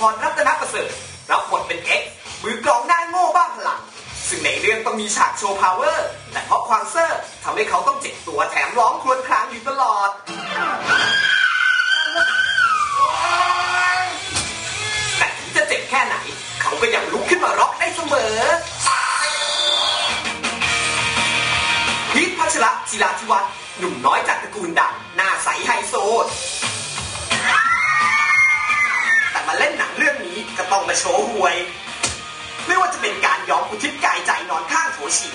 พรรัตนประเสริฐรับบทเป็นเอ็กมือกลองหน้าโง่บ้าพลัง ซึ่งในเรื่องต้องมีฉากโชว์พาวเวอร์ แต่เพราะความเซอร์ทำให้เขาต้องเจ็บตัวแถมร้องครวญครางอยู่ตลอด แต่ถึงจะเจ็บแค่ไหน เขาก็ยังลุกขึ้นมาร็อกได้เสมอพีทพัชระจิราธิวัฒน์หนุ่มน้อยจากตระกูลดังหน้าใสไฮโซ ก็ต้องมาโชว์หวย ไม่ว่าจะเป็นการยอมอุทิศกายใจนอนข้างโถฉี่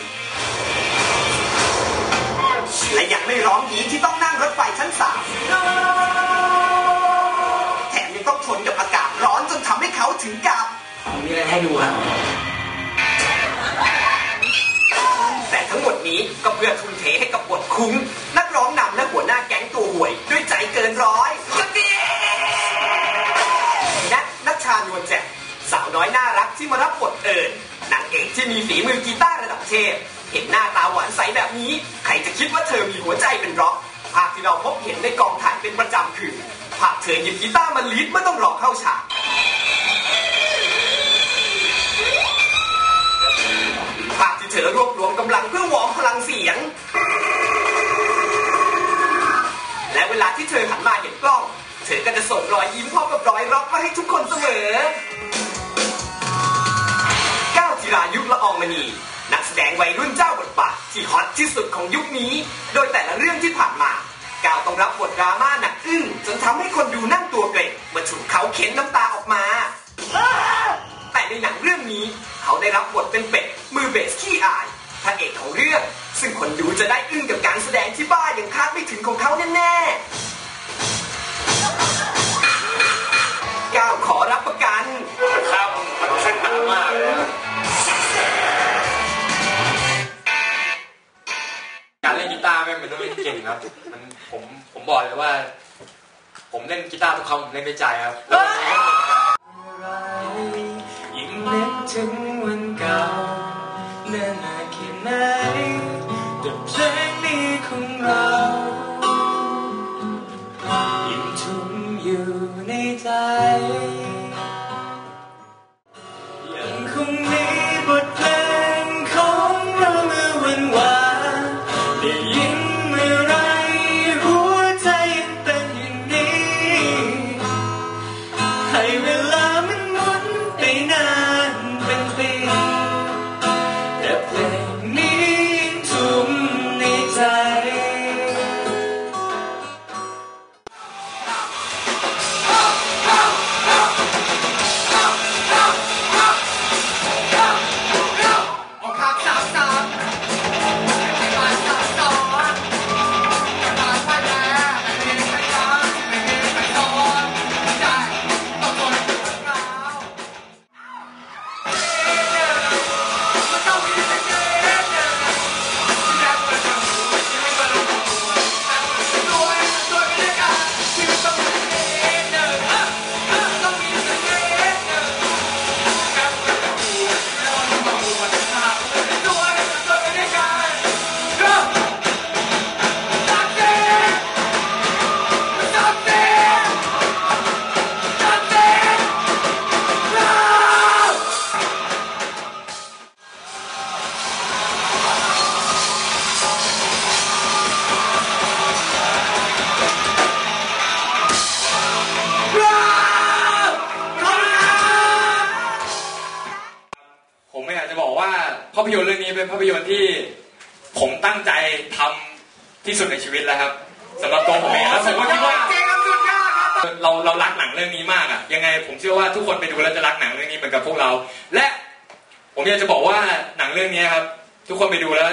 และยังไม่ร้องยีที่ต้องนั่งรถไฟชั้นสามแถมยังต้องทนกับอากาศร้อนจนทำให้เขาถึงกับมีอะไรให้ดูครับแต่ทั้งหมดนี้ก็เพื่อทุ่มเทให้กับบทคุ้งนักร้องนำและหัว แจ่มสาวน้อยน่ารักที่มารับบทเอิญนางเอกที่มีฝีมือกีตาร์ระดับเทพ เห็นหน้าตาหวานใสแบบนี้ ใครจะคิดว่าเธอมีหัวใจเป็นร็อกภาพที่เราพบเห็นในกองถ่ายเป็นประจำคือภาพเธอหยิบกีตาร์มาลีดเมื่อต้องรอเข้าฉากภาพที่เธอรวบรวมกำลังเพื่อวอร์มพลังเสียง และเวลาที่เธอหันมาเห็นกล้อง เธอก็จะส่งรอยยิ้ม ณีนักแสดงวัยรุ่นเจ้าบทบาทที่ฮอตที่สุดของยุคนี้ โดยแต่ละเรื่องที่ผ่านมาก้าวต้องรับบทดราม่าหนักอึ้งจนทำให้คนดูนั่งตัวเกร็งเมื่อถูกเขาเข็นน้ำตาออกมา แต่ในหนังเรื่องนี้ เขาได้รับบทเป็นเป็ดมือเบสขี้อายพระเอกของเรื่อง ซึ่งคนดูจะได้อึ้งกับการแสดงที่บ้าอย่างคาดไม่ถึงของเขาแน่ๆ ว่า ผมเล่นกีตาร์ทุกครั้งผมเล่นด้วยใจครับแล้ววันนี้ก็เป็นยิ่งนึกถึงวันเก่า ภาพยนตร์เรื่องนี้เป็นภาพยนตร์ที่ผมตั้งใจทำที่สุดในชีวิตแล้วครับสำหรับตัวผมเองแล้วผมก็คิดว่าเราเรารักหนังเรื่องนี้มากอะยังไงผมเชื่อว่าทุกคนไปดูแล้วจะรักหนังเรื่องนี้เหมือนกับพวกเรา และผมอยากจะบอกว่าหนังเรื่องนี้ครับ ทุกคนไปดูแล้ว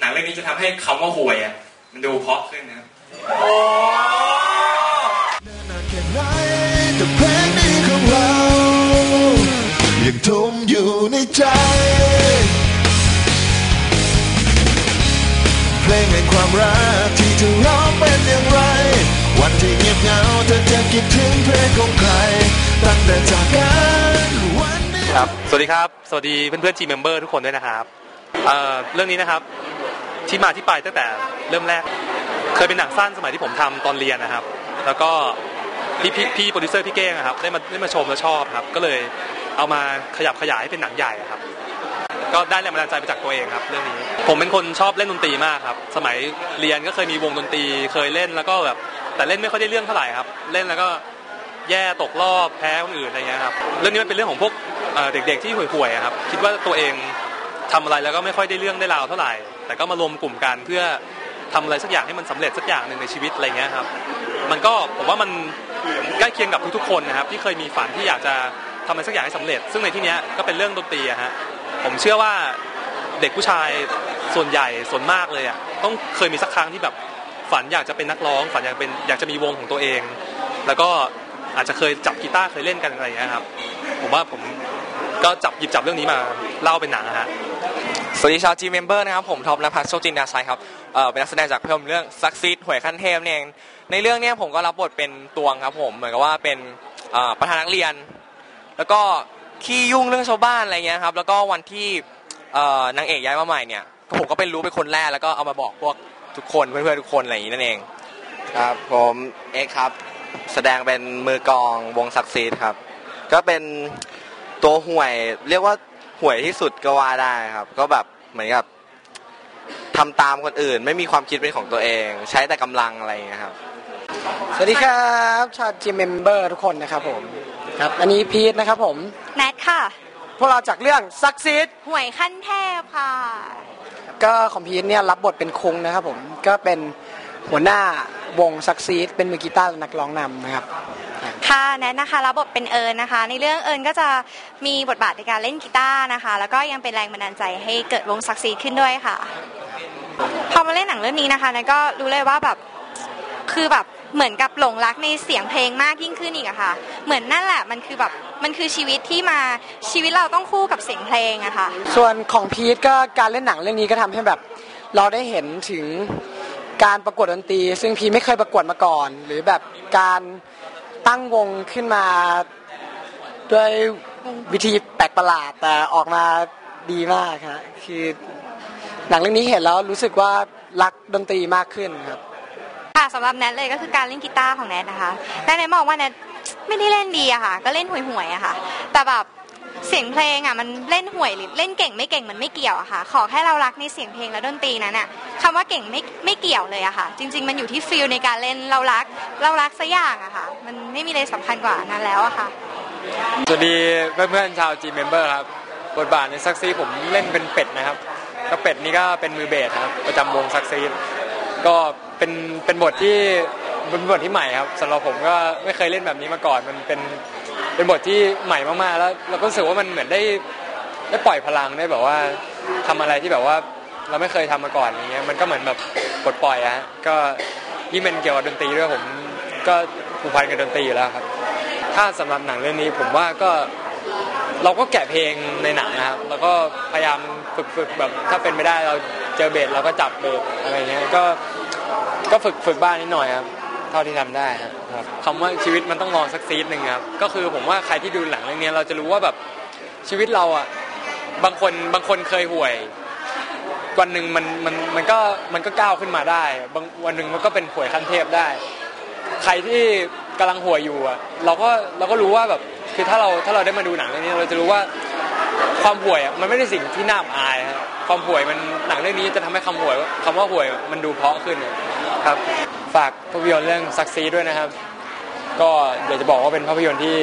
หนังเรื่องนี้จะทำให้คำว่าห่วยอะมันดูเพราะขึ้นนะครับนานแค่ไหนแต่เพลงนี้ของเรายังทมอยู่ในใจ ลงแห่งความรักที่เธอร้องเป็นอย่างไร วันที่เงียบเหงาเธอจะคิดถึงเพลงของใคร ตั้งแต่จากกันวันนี้ครับ สวัสดีครับ สวัสดีเพื่อนๆ G member ทุกคนด้วยนะครับเอ่อเรื่องนี้นะครับที่มาที่ไปตั้งแต่เริ่มแรก เคยเป็นหนังสั้นสมัยที่ผมทำตอนเรียนนะครับ แล้วก็พี่พี่พี่โปรดิวเซอร์พี่เก้งครับได้มาได้มาชมแล้วชอบครับ ก็เลยเอามาขยับขยายให้เป็นหนังใหญ่ครับ ก็ได้แรงบันดาลใจมาจากตัวเองครับเรื่องนี้ ผมเป็นคนชอบเล่นดนตรีมากครับ สมัยเรียนก็เคยมีวงดนตรีเคยเล่นแล้วก็แบบแต่เล่นไม่ค่อยได้เรื่องเท่าไหร่ครับ เล่นแล้วก็แย่ตกรอบแพ้คนอื่นอะไรเงี้ยครับเรื่องนี้มันเป็นเรื่องของพวกเด็กๆที่ห่วยๆครับคิดว่าตัวเองทำอะไรแล้วก็ไม่ค่อยได้เรื่องได้ราวเท่าไหร่ แต่ก็มารวมกลุ่มกันเพื่อทำอะไรสักอย่างให้มันสำเร็จสักอย่างหนึ่งในชีวิตอะไรเงี้ยครับมันก็ผมว่ามันใกล้เคียงกับทุกๆคนนะครับที่เคยมีฝันที่อยากจะทำอะไรสักอย่างให้สำเร็จ ซึ่งในที่นี้ก็เป็นเรื่องดนตรีอะฮะ ผมเชื่อว่าเด็กผู้ชายส่วนใหญ่ส่วนมากเลยอะต้องเคยมีสักครั้งที่แบบฝันอยากจะเป็นนักร้อง ฝันอยากเป็นอยากจะมีวงของตัวเอง แล้วก็อาจจะเคยจับกีตาร์เคยเล่นกันอะไรอย่างเงี้ยครับ ผมว่าผมก็จับหยิบจับเรื่องนี้มาเล่าเป็นหนังนะฮะสวัสดีชาว G Member นะครับผมท็อปนภัสโชจินดาชัยครับเอ่อเป็นนักแสดงจากภาพยนตร์เรื่อง Succeed หวยขั้นเทพนี่เองในเรื่องเนี้ยผมก็รับบทเป็นตวงครับผมเหมือนกับว่าเป็นประธานนักเรียน แล้วก็ ขี้ยุ่งเรื่องชาวบ้านอะไรเงี้ยครับ แล้วก็วันที่เอ่อนางเอกย้ายมาใหม่เนี่ยผมก็เป็นรู้เป็นคนแรกแล้วก็เอามาบอกพวกทุกคนเพื่อนๆทุกคนอะไรอย่างนี้นั่นเอง ครับผมเอ็กครับ แสดงเป็นมือกลองวงศักดิ์ศรีครับ ก็เป็นตัวห่วยเรียกว่าห่วยที่สุดก็ว่าได้ครับ ก็แบบเหมือนกับทำตามคนอื่น ไม่มีความคิดเป็นของตัวเอง ใช้แต่กำลังอะไรอย่างเงี้ยครับ สวัสดีครับชาวจีเมมเบอร์ทุกคนนะครับผม ครับอันนี้พีทนะครับผม แนทค่ะ พวกเราจากเรื่องซักซีดหวยขั้นเทพค่ะ ก็ของพีทเนี่ยรับบทเป็นคุงนะครับผมก็เป็นหัวหน้าวงซักซีดเป็นมือกีตาร์และนักร้องนำนะครับ ค่ะแนทนะคะรับบทเป็นเอิญนะคะ ในเรื่องเอิญก็จะมีบทบาทในการเล่นกีตาร์นะคะ แล้วก็ยังเป็นแรงบันดาลใจให้เกิดวงซักซีดขึ้นด้วยค่ะ พอมาเล่นหนังเรื่องนี้นะคะแนทก็รู้เลยว่าแบบคือแบบเหมือนกับหลงรักในเสียงเพลงมากยิ่งขึ้นอีกอะค่ะ เหมือนนั่นแหละมันคือแบบมันคือชีวิตที่มาชีวิตเราต้องคู่กับเสียงเพลงอะค่ะ ส่วนของพีทก็การเล่นหนังเรื่องนี้ก็ทำให้แบบเราได้เห็นถึงการประกวดดนตรี ซึ่งพีทไม่เคยประกวดมาก่อน หรือแบบการตั้งวงขึ้นมาด้วยวิธีแปลกประหลาดแต่ออกมาดีมากครับคือหนังเรื่องนี้เห็นแล้วรู้สึกว่ารักดนตรีมากขึ้นครับค่ะสำหรับแนทเลยก็คือการเล่นกีตาร์ของแนทนะคะแต่แนทมองว่าแนท ไม่ได้เล่นดีอะค่ะ ก็เล่นห่วยๆอะค่ะ แต่แบบเสียงเพลงอะมันเล่นห่วยหรือเล่นเก่งไม่เก่งมันไม่เกี่ยวอะค่ะ ขอแค่เรารักในเสียงเพลงและดนตรีนั้นอะคำว่าเก่งไม่ไม่เกี่ยวเลยอะค่ะ จริง ๆ มันอยู่ที่ฟิลในการเล่นเรารักเรารักสักอย่างอะค่ะ มันไม่มีอะไรสำคัญกว่านั้นแล้วอะค่ะสวัสดีเพื่อนๆชาว G Member ครับบทบาทในซักซีผมเล่นเป็นเป็ดนะครับก็เป็ดนี่ก็เป็นมือเบสครับประจำวงซักซีก็เป็นเป็นบทที่ เป็นบทที่ใหม่ครับสำหรับผมก็ไม่เคยเล่นแบบนี้มาก่อน มันเป็นเป็นบทที่ใหม่มากๆ แล้วเราก็รู้สึกว่ามันเหมือนได้ได้ปล่อยพลังได้แบบว่าทำอะไรที่แบบว่าเราไม่เคยทำมาก่อนอย่างเงี้ยมันก็เหมือนแบบปลดปล่อยอะฮะก็ยิ่งเป็นเกี่ยวกับดนตรีด้วยผมก็ผูกพันกับดนตรีอยู่แล้วครับ ถ้าสำหรับหนังเรื่องนี้ผมว่าก็เราก็แกะเพลงในหนังนะครับ แล้วก็พยายามฝึกฝึกแบบถ้าเป็นไม่ได้เราเจอเบสเราก็จับเบสอะไรเงี้ยก็ก็ฝึกฝึกบ้างนิดหน่อยครับ เท่าที่ทำได้ครับคำว่าชีวิตมันต้องลองสักซีดหนึ่งครับก็คือผมว่าใครที่ดูหนังเรื่องนี้เราจะรู้ว่าแบบชีวิตเราอะบางคนบางคนเคยห่วยวันหนึ่งมันมันมันก็มันก็ก้าวขึ้นมาได้บางวันหนึ่งมันก็เป็นห่วยขั้นเทพได้ ใครที่กำลังห่วยอยู่อะเราก็เราก็รู้ว่าแบบคือถ้าเราถ้าเราได้มาดูหนังเรื่องนี้เราจะรู้ว่าความห่วยอะมันไม่ได้สิ่งที่น่าอับอาย ครับความห่วยมันหนังเรื่องนี้จะทำให้คำห่วยคำว่าห่วยมันดูเพราะขึ้นครับ ฝากภาพยนตร์เรื่องซักซีด้วยนะครับ ก็อยากจะบอกว่าเป็นภาพยนตร์ที่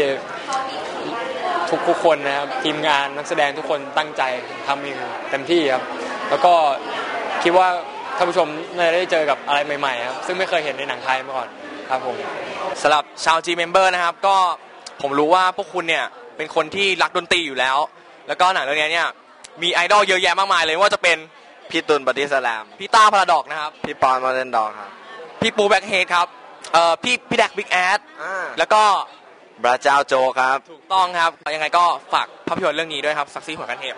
ทุกทุกคนนะครับทีมงานนักแสดงทุกคนตั้งใจทำอย่างเต็มที่ครับ แล้วก็คิดว่าท่านผู้ชมน่าจะได้เจอกับอะไรใหม่ๆครับซึ่งไม่เคยเห็นในหนังไทยมาก่อนครับผมสำหรับชาว G Member นะครับ ก็ผมรู้ว่าพวกคุณเนี่ยเป็นคนที่รักดนตรีอยู่แล้ว แล้วก็หนังเรื่องนี้เนี่ย มีไอดอลเยอะแยะมากมายเลยไม่ว่าจะเป็นพี่ตุลปฏิสลาม พี่ต้าพาราดอกนะครับ พี่ปอนมาเล่นดอกครับ พี่ปูแบ็กเฮดครับเอ่อพี่พี่แดกบิ๊กแอดแล้วก็บราเจ้าโจครับ ถูกต้องครับยังไงก็ฝากภาพยนตร์เรื่องนี้ด้วยครับซักซี่หัวกันเทพ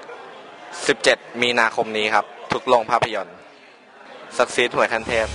17 มีนาคมนี้ครับ ทุกโรงภาพยนตร์ สักซีดหวยคันเทพ